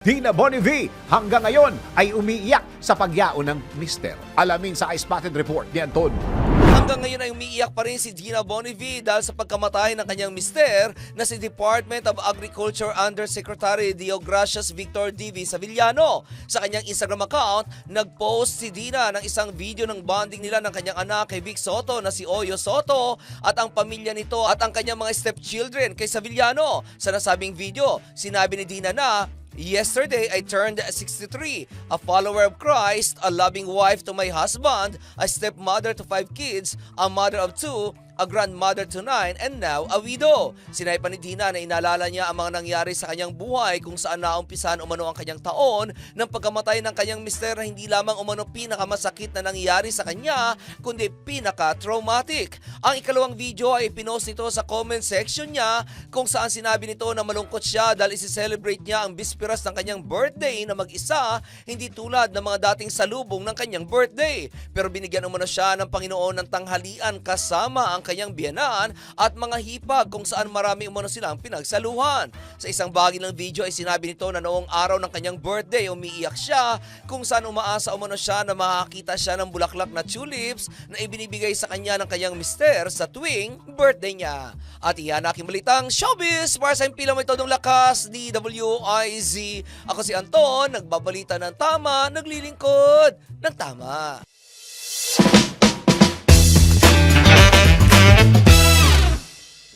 Dina Bonivi hanggang ngayon ay umiiyak sa pagyao ng mister. Alamin sa iSpotted Report ni Anton. Hanggang ngayon ay umiiyak pa rin si Gina Bonivi dahil sa pagkamatay ng kanyang mister na si Department of Agriculture Undersecretary Deogracias Victor D.V. Savillano. Sa kanyang Instagram account, nag-post si Dina ng isang video ng bonding nila ng kanyang anak kay Vic Soto na si Oyo Soto at ang pamilya nito at ang kanyang mga stepchildren kay Savillano. Sa nasabing video, sinabi ni Dina na Yesterday, I turned 63, a follower of Christ, a loving wife to my husband, a stepmother to five kids, a mother of two, a grandmother to nine, and now a widow. Sinay pa ni na inalala niya ang mga nangyari sa kanyang buhay kung saan naumpisan umano ang kanyang taon ng pagkamatay ng kanyang mister na hindi lamang umano pinakamasakit na nangyari sa kanya, kundi pinaka-traumatic. Ang ikalawang video ay pinost nito sa comment section niya kung saan sinabi nito na malungkot siya dahil isi-celebrate niya ang bisperas ng kanyang birthday na mag-isa, hindi tulad ng mga dating salubong ng kanyang birthday. Pero binigyan umano siya ng Panginoon ng tanghalian kasama ang kanyang biyanan at mga hipag kung saan marami umano silang pinagsaluhan. Sa isang bahagi ng video ay sinabi nito na noong araw ng kanyang birthday umiiyak siya kung saan umaasa umano siya na makakita siya ng bulaklak na tulips na ibinibigay sa kanya ng kanyang mister sa tuwing birthday niya. At iyan aking balitang showbiz para sa impila mo ito ng lakas ni WIZ. Ako si Anton, nagbabalita ng tama, naglilingkod ng tama.